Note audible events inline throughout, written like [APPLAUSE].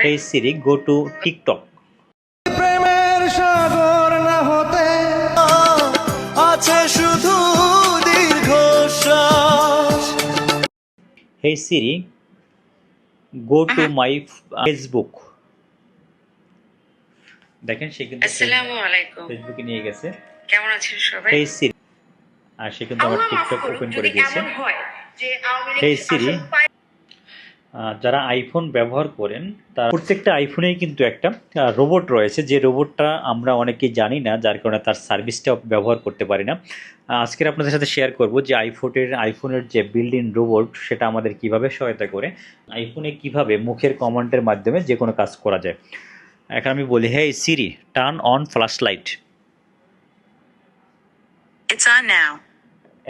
Hey Siri, go to TikTok. প্রেমের সাগর না হতে আছে শুধু দীর্ঘশ্বাস। Hey Siri, go to my f- দেখেন সে কিন্তু আসসালামু আলাইকুম। ফেসবুকে নিয়ে গেছে। কেমন আছেন সবাই? হেই সিরি আর সে কিন্তু আমার টিকটক ওপেন করে দিয়েছে। হেই সিরি যারা আইফোন ব্যবহার করেন, তার প্রত্যেকটা আইফোনেই কিন্তু একটা রোবট রয়েছে। যে রোবটটা আমরা অনেকেই জানি না, যার কারণে তার সার্ভিসটা ব্যবহার করতে পারি না। আজকের আপনাদের সাথে শেয়ার করব যে আইফোনের আইফোনের যে বিল্ড রোবট সেটা আমাদের কীভাবে সহায়তা করে আইফোনে কীভাবে মুখের কমান্ডের মাধ্যমে যে কোনো কাজ করা যায়। এখন আমি বলি hey Siri turn on flash light It's on now.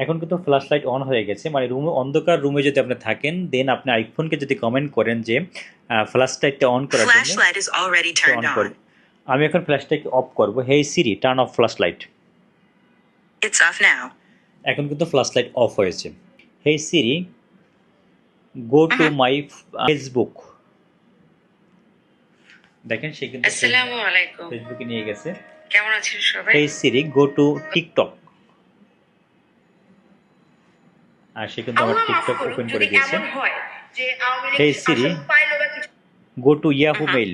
এখন কিন্তু ফ্ল্যাশ লাইট অন হয়ে গেছে। মানে রুমে অন্ধকার রুমে যদি আপনি থাকেন দেন আপনি আইফোনকে যদি কমেন্ট করেন যে ফ্ল্যাশ লাইটটা অন করার জন্য. আমি এখন ফ্ল্যাশটাকে অফ করব। Hey Siri turn off flash light It's off now. এখন কিন্তু ফ্ল্যাশ লাইট অফ হয়েছে হে Siri go to my Facebook দেখেন সে কিন্তু আসসালামু আলাইকুম ফেসবুকে নিয়ে গেছে। কেমন আছেন সবাই? হে সিরি গো টু টিকটক আর সে কিন্তু আমার টিকটক ওপেন করে দিয়েছে। Hey Siri. Go to Yahoo. Mail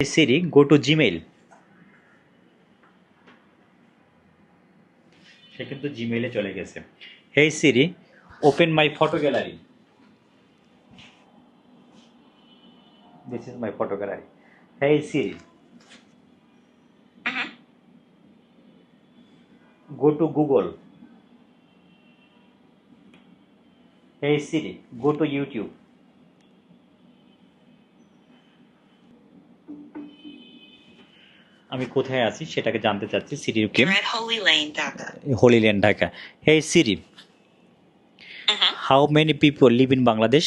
Siri go to Gmail সে কিন্তু জিমেইলে চলে গেছে। Hey Siri open my photo gallery this is my photo gallery hey Siri go to Google. Hey Siri go to YouTube আমি কোথায় আছি সেটাকে জানতে চাচ্ছি সিরিকে. Holy land Dhaka hey Siri. How many people live in Bangladesh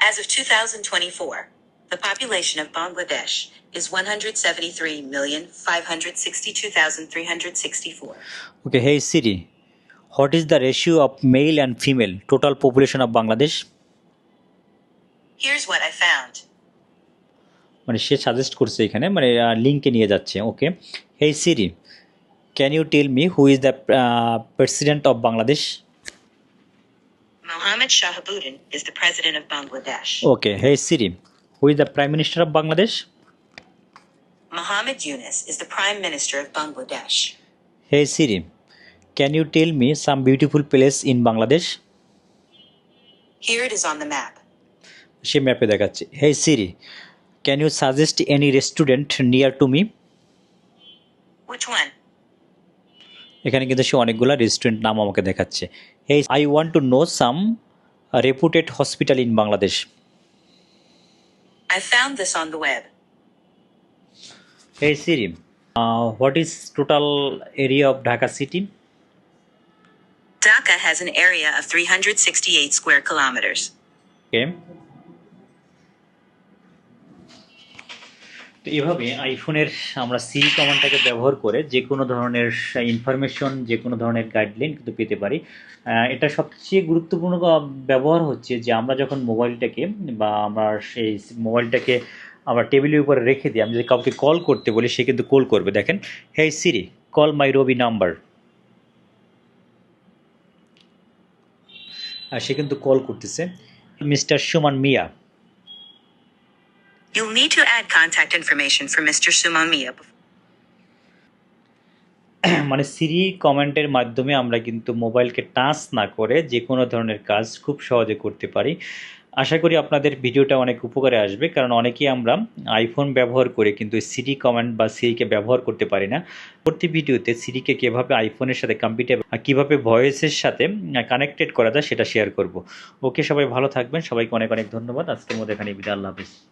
As of 2024, the population of Bangladesh is 173,562,364. Okay hey Siri what is the ratio of male and female total population of Bangladesh Here's what I found. মানে সে suggest করছে এখানে মানে লিঙ্কে নিয়ে যাচ্ছে okay hey Siri can you tell me who is the president of Bangladesh Mohammed Shahabuddin is the president of Bangladesh. Okay hey Siri who is the prime minister of Bangladesh Mohammed Yunus is the prime minister of Bangladesh. Hey Siri can you tell me some beautiful place in Bangladesh Here it is on the map. সে ম্যাপে দেখাচ্ছে hey Siri can you suggest any restaurant near to me Which one? এখানে কিন্তু সে অনেকগুলো restaurant নাম আমাকে দেখাচ্ছে hey I want to know some reputed hospital in Bangladesh I found this on the web. Hey Siri, uh, what is total area of Dhaka city? Dhaka has an area of 368 square kilometers. Okay. তো এভাবে আইফোনের আমরা সিরি কমান্ডটাকে ব্যবহার করে যে কোনো ধরনের information যে কোনো ধরনের গাইডলাইন কিন্তু পেতে পারি। এটা সবচেয়ে গুরুত্বপূর্ণ ব্যবহার হচ্ছে যে আমরা যখন মোবাইলটাকে বা আমরা সেই মোবাইলটাকে আমরা টেবিলের উপরে রেখে দিই, আমি যদি কাউকে কল করতে বলি, সে কিন্তু কল করবে। দেখেন হে সিরি কল মাই রবি নাম্বার আর সে কিন্তু কল করতেছে mister Suman Mia You'll need to add contact information for Mr. Sumamiya [CLEARS THROAT] মানে সিরি কমেন্টের মাধ্যমে আমরা কিন্তু মোবাইলকে টাচ না করে যে কোনো ধরনের কাজ খুব সহজে করতে পারি। আশা করি আপনাদের ভিডিওটা অনেক উপকারে আসবে, কারণ অনেকেই আমরা আইফোন ব্যবহার করে কিন্তু সিরি কমেন্ট বা সিরিকে ব্যবহার করতে পারি না। প্রতি ভিডিওতে সিরিকে কীভাবে আইফোনের সাথে কম্পিউটার কীভাবে ভয়েসের সাথে কানেক্টেড করা যায় সেটা শেয়ার করব। ওকে সবাই ভালো থাকবেন। সবাইকে অনেক অনেক ধন্যবাদ। আজকের মধ্যে এখানে বিদায়। আল্লাহ হাফিজ।